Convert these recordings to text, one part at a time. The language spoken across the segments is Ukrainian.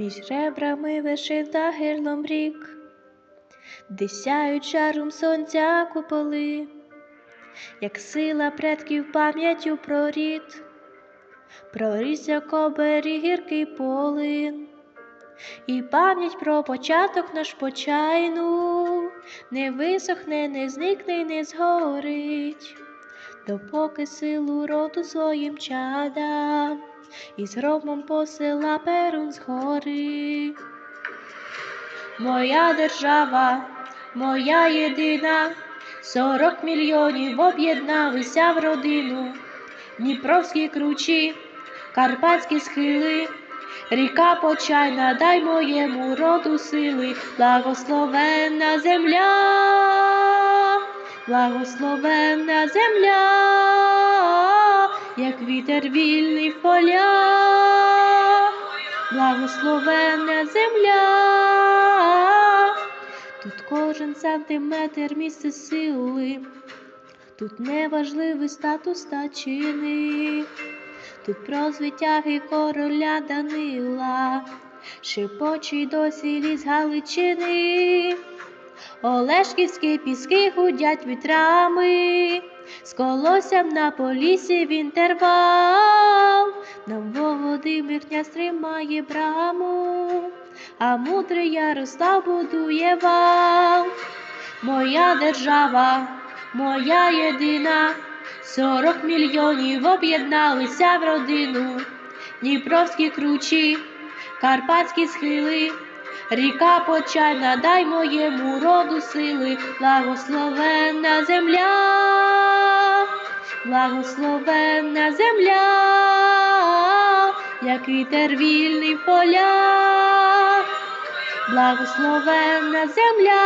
між ребрами вишита гирлом рік, де сяють шаром сонця куполи, як сила предків пам'яттю про рід, проріс як гіркий полин, і пам'ять про початок наш почайну. Не висохне, не зникне, й не згорить, допоки силу роду своїм чадам і з громом посила перун згори. Моя держава, моя єдина, сорок мільйонів об'єдналися в родину, Дніпровські кручі, карпатські схили, ріка почайна, дай моєму роду сили, благословенна земля, благословенна земля, як вітер вільний в полях, благословенна земля. Тут кожен сантиметр місце сили, тут неважливий статус та чини, тут про звитяги короля Данила, шепочий досі ліс Галичини, Олешківські піски гудять вітрами, з колоссям на полісі в інтервал, нам Володимир князь тримає браму, а мудрий Ярослав будує вал. Моя держава, моя єдина, сорок мільйонів об'єдналися в родину, Дніпровські кручі, карпатські схили, ріка почайна, дай моєму роду сили, благословенна земля, благословенна земля, як вітер вільний в полях, благословенна земля.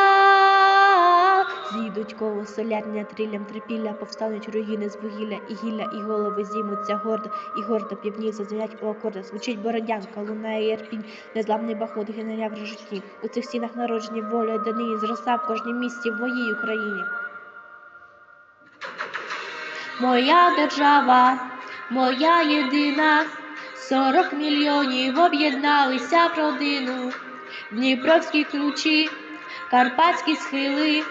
Зійдуть коло солярня тріллям трипілля, повстануть руїни з вугілля і гілля, і голови зіймуться гордо, і гордо півні зазвонять у акордах. Звучить бородянка, лунає єрпінь, незламний бахмут генеря в житті. У цих стінах народжені воля данині зростав в кожній місті в моїй Україні. Моя держава, моя єдина, сорок мільйонів об'єдналися в родину, Дніпровські ключі, карпатські схили,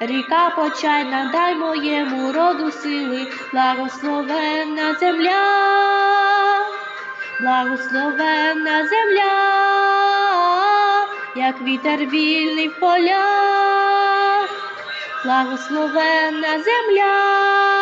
ріка почайна, дай моєму роду сили, благословенна земля, благословенна земля, як вітер вільний в полях, благословенна земля.